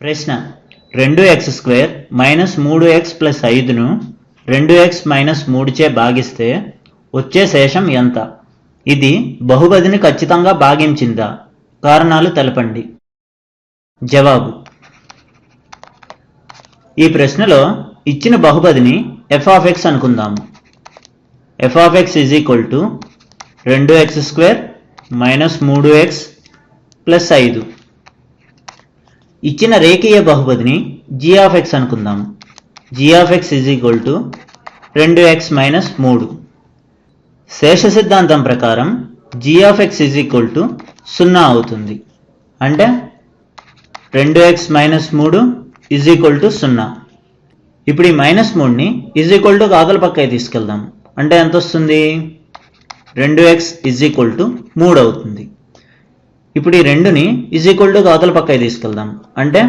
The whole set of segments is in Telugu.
ప్రశ్న. రెండు ఎక్స్ స్క్వేర్ మైనస్ మూడు ఎక్స్ ప్లస్ ఐదును రెండు ఎక్స్ మైనస్ మూడుచే భాగిస్తే వచ్చే శేషం ఎంత? ఇది బహుపదిని ఖచ్చితంగా భాగించిందా? కారణాలు తెలపండి. జవాబు. ఈ ప్రశ్నలో ఇచ్చిన బహుపదిని ఎఫ్ ఆఫ్ ఎక్స్ అనుకుందాము F of X is equal to రెండు ఎక్స్ స్క్వేర్ మైనస్ మూడు ఎక్స్ ప్లస్ ఐదు. ఇచ్చిన రేఖీయ బహుపదిని జీ ఆఫ్ ఎక్స్ అనుకుందాం. G of X is equal to రెండు ఎక్స్ మైనస్ మూడు. శేష సిద్ధాంతం ప్రకారం G of X is equal to సున్నా అవుతుంది. అంటే రెండు ఎక్స్ మైనస్ మూడు ఈజ్ ఈక్వల్ టు సున్నా. ఇప్పుడు ఈ మైనస్ మూడుని ఈజ్ ఈక్వల్ టు కాకల పక్కకి తీసుకెళ్దాం. అంటే ఎంత వస్తుంది? రెండు ఎక్స్ ఈజ్ ఈక్వల్ టు మూడు అవుతుంది. ఇప్పుడు ఈ రెండుని ఈజ్ ఈక్వల్ టు అవతల పక్కకి తీసుకెళ్దాం. అంటే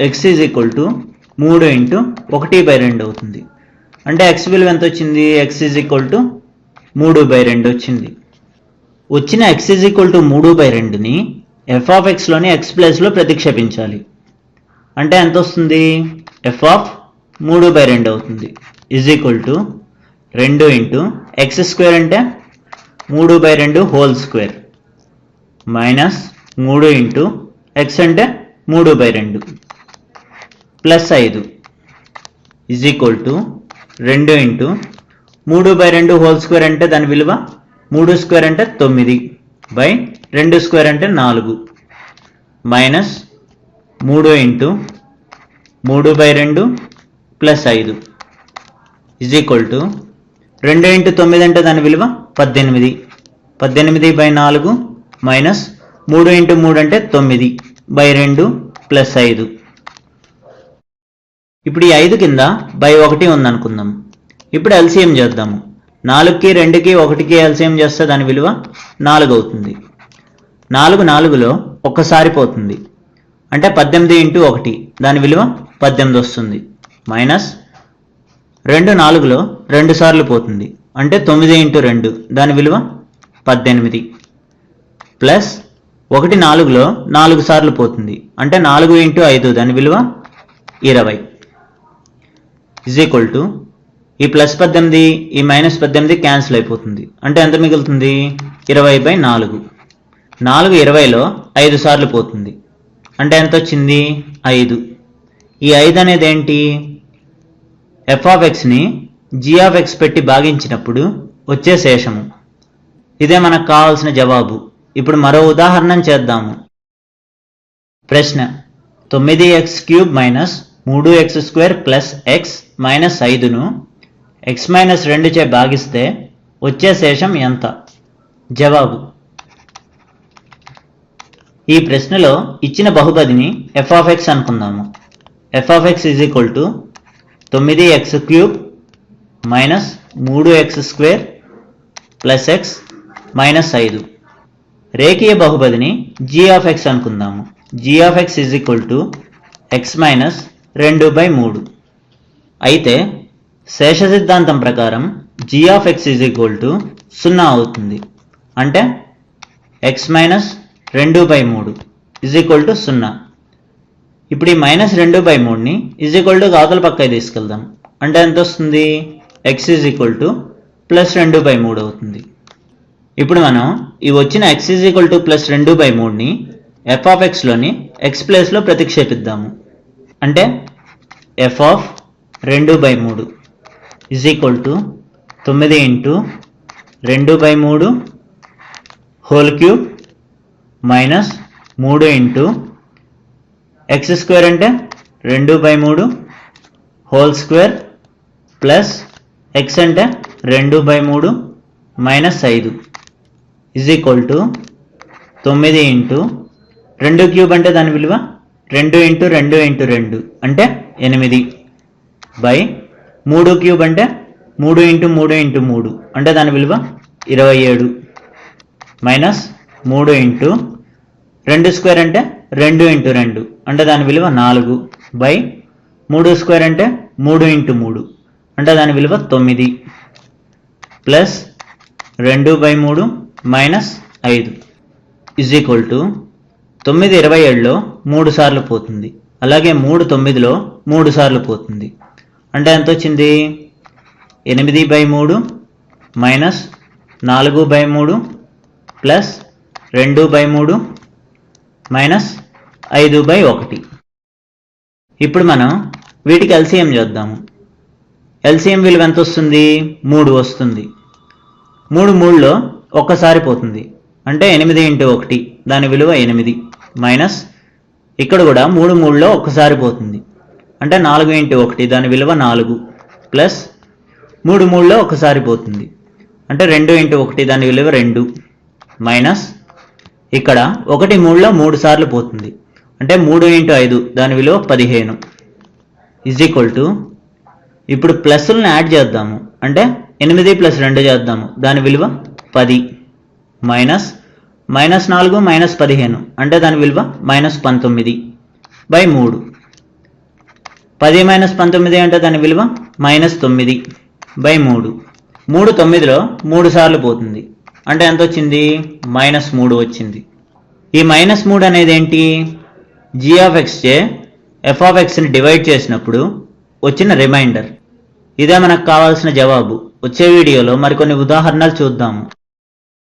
ఎక్స్ ఈజ్ ఈక్వల్ టు మూడు ఇంటూ ఒకటి బై రెండు అవుతుంది. అంటే ఎక్స్ విలువ ఎంత వచ్చింది? ఎక్స్ ఈజ్ ఈక్వల్ టు మూడు బై రెండు వచ్చింది. వచ్చిన ఎక్స్ ఈజ్ ఈక్వల్ టు మూడు బై రెండుని ఎఫ్ ఆఫ్ ఎక్స్లోని ఎక్స్ ప్లేస్లో ప్రతిక్షేపించాలి. అంటే ఎంత వస్తుంది? ఎఫ్ ఆఫ్ మూడు బై రెండు అవుతుంది. ఈజ్ ఈక్వల్ టు రెండు ఇంటూ ఎక్స్ స్క్వేర్ అంటే మూడు బై రెండు హోల్ స్క్వేర్ మైనస్ మూడు ఇంటూ ఎక్స్ అంటే మూడు బై రెండు. ప్లస్ ఐదు ఇజ్ ఈక్వల్ టు రెండు ఇంటూ మూడు బై రెండు హోల్ స్క్వేర్ అంటే దాని విలువ మూడు స్క్వేర్ అంటే తొమ్మిది బై రెండు స్క్వేర్ అంటే నాలుగు. మైనస్ మూడు ఇంటూ మూడు బై రెండు ప్లస్ ఐదు ఇజ్ ఈక్వల్ టు రెండు ఇంటూ తొమ్మిది అంటే దాని విలువ పద్దెనిమిది. పద్దెనిమిది బై నాలుగు మైనస్ మూడు ఇంటూ మూడు అంటే తొమ్మిది బై రెండు ప్లస్ ఐదు. ఇప్పుడు ఈ ఐదు కింద బై ఒకటి ఉందనుకుందాం. ఇప్పుడు ఎల్సిఎం చేద్దాము. నాలుగుకి రెండుకి ఒకటికి ఎల్సిఎం చేస్తే దాని విలువ నాలుగు అవుతుంది. నాలుగు నాలుగులో ఒక్కసారి పోతుంది. అంటే పద్దెనిమిది ఇంటూ ఒకటి దాని విలువ పద్దెనిమిది వస్తుంది. మైనస్ రెండు నాలుగులో రెండు సార్లు పోతుంది. అంటే తొమ్మిది ఇంటూ రెండు దాని విలువ పద్దెనిమిది. ప్లస్ ఒకటి నాలుగులో నాలుగు సార్లు పోతుంది. అంటే నాలుగు ఇంటూ ఐదు దాని విలువ ఇరవై. ఇజ్ ఈక్వల్ టు ఈ ప్లస్ పద్దెనిమిది ఈ మైనస్ పద్దెనిమిది క్యాన్సిల్ అయిపోతుంది. అంటే ఎంత మిగులుతుంది? ఇరవై బై నాలుగు. నాలుగు ఇరవైలో ఐదు సార్లు పోతుంది. అంటే ఎంత వచ్చింది? ఐదు. ఈ ఐదు అనేది ఏంటి? ఎఫ్ ఆఫ్ ఎక్స్ని జీ ఆఫ్ ఎక్స్ పెట్టి భాగించినప్పుడు వచ్చే శేషము. ఇదే మనకు కావాల్సిన జవాబు. ఇప్పుడు మరో ఉదాహరణ చేద్దాము. ప్రశ్న తొమ్మిది ఎక్స్ క్యూబ్ మైనస్ మూడు x square plus x minus ఐదును x minus రెండు చే భాగిస్తే వచ్చే శేషం ఎంత? జవాబు ఈ ప్రశ్నలో ఇచ్చిన బహుపదిని ఎఫ్ ఆఫ్ ఎక్స్ అనుకుందాము. F of X is equal to తొమ్మిది ఎక్స్ క్యూబ్ మైనస్ మూడు X square plus X minus ఐదు. రేఖీయ బహుపదిని జీ ఆఫ్ ఎక్స్ అనుకుందాము. G of X is equal to X minus రెండు బై మూడు. అయితే శేష సిద్ధాంతం ప్రకారం G of X is equal to సున్నా అవుతుంది. అంటే ఎక్స్ మైనస్ రెండు బై మూడు ఇజ్ ఈక్వల్ టు సున్నా. ఇప్పుడు ఈ మైనస్ రెండు బై మూడుని ఇజ్ ఈక్వల్ టు అవతల పక్కకి తీసుకెళ్దాం. అంటే ఎంత వస్తుంది? X is equal to plus రెండు బై మూడు అవుతుంది. ఇప్పుడు మనం ఈ వచ్చిన x is equal to plus రెండు బై మూడుని ఎఫ్ ఆఫ్ ఎక్స్లోని ఎక్స్ ప్లేస్లో ప్రతిక్షేపిద్దాము. అంటే ఎఫ్ ఆఫ్ రెండు బై మూడు ఈజ్ ఈక్వల్ టు తొమ్మిది ఇంటూ రెండు బై మూడు హోల్ క్యూబ్ మైనస్ మూడు ఇంటూ ఎక్స్ స్క్వేర్ అంటే రెండు బై మూడు హోల్ స్క్వేర్ ప్లస్ ఎక్స్ అంటే రెండు బై మూడు మైనస్ ఐదు. ఇజ్ ఈక్వల్ టు తొమ్మిది ఇంటూ రెండు క్యూబ్ అంటే దాని విలువ? రెండు ఇంటూ రెండు ఇంటూ రెండు అంటే ఎనిమిది. బై మూడు క్యూబ్ అంటే మూడు ఇంటూ మూడు ఇంటూ మూడు అంటే దాని విలువ? ఇరవై ఏడు. మైనస్ మూడు ఇంటూ రెండు స్క్వేర్ అంటే రెండు ఇంటూ రెండు అంటే దాని విలువ నాలుగు. బై మూడు స్క్వేర్ అంటే మూడు ఇంటూ మూడు అంటే దాని విలువ తొమ్మిది. ప్లస్ రెండు బై మూడు మైనస్ ఐదు. ఇజ్ ఈక్వల్ టు తొమ్మిది ఇరవై ఏడులో మూడు సార్లు పోతుంది. అలాగే మూడు తొమ్మిదిలో మూడు సార్లు పోతుంది. అంటే ఎంత వచ్చింది? ఎనిమిది బై మూడు మైనస్ నాలుగు బై మూడు ప్లస్ రెండు బై మూడు మైనస్ ఐదు బై ఒకటి. ఇప్పుడు మనం వీటికి ఎల్సిఎం చేద్దాము. ఎల్సిఎం విలువ ఎంత వస్తుంది? మూడు వస్తుంది. మూడు మూడులో ఒక్కసారి పోతుంది. అంటే ఎనిమిది ఇంటూ ఒకటి దాని విలువ ఎనిమిది మైనస్ ఇక్కడ కూడా మూడు మూడులో ఒక్కసారి పోతుంది. అంటే నాలుగు ఇంటూ ఒకటి దాని విలువ నాలుగు ప్లస్ మూడు మూడులో ఒకసారి పోతుంది. అంటే రెండు ఇంటూ ఒకటి దాని విలువ రెండు మైనస్ ఇక్కడ ఒకటి మూడులో మూడు సార్లు పోతుంది. అంటే మూడు ఇంటూ ఐదు దాని విలువ పదిహేను. ఈజ్ ఈక్వల్ టు ఇప్పుడు ప్లస్లను యాడ్ చేద్దాము. అంటే ఎనిమిది ప్లస్ రెండు చేద్దాము. దాని విలువ పది. మైనస్ మైనస్ నాలుగు మైనస్ పదిహేను. అంటే దాని విలువ మైనస్ పంతొమ్మిది బై మూడు. పది మైనస్ పంతొమ్మిది అంటే దాని విలువ మైనస్ తొమ్మిది బై మూడు. మూడు తొమ్మిదిలో మూడు సార్లు పోతుంది. అంటే ఎంత వచ్చింది? మైనస్ మూడు వచ్చింది. ఈ మైనస్ మూడు అనేది ఏంటి? జీ ఆఫ్ చే ఎఫ్ ఆఫ్ ఎక్స్ని డివైడ్ చేసినప్పుడు వచ్చిన రిమైండర్ ఇదే మనకు కావాల్సిన జవాబు. వచ్చే వీడియోలో మరికొన్ని ఉదాహరణలు చూద్దాము.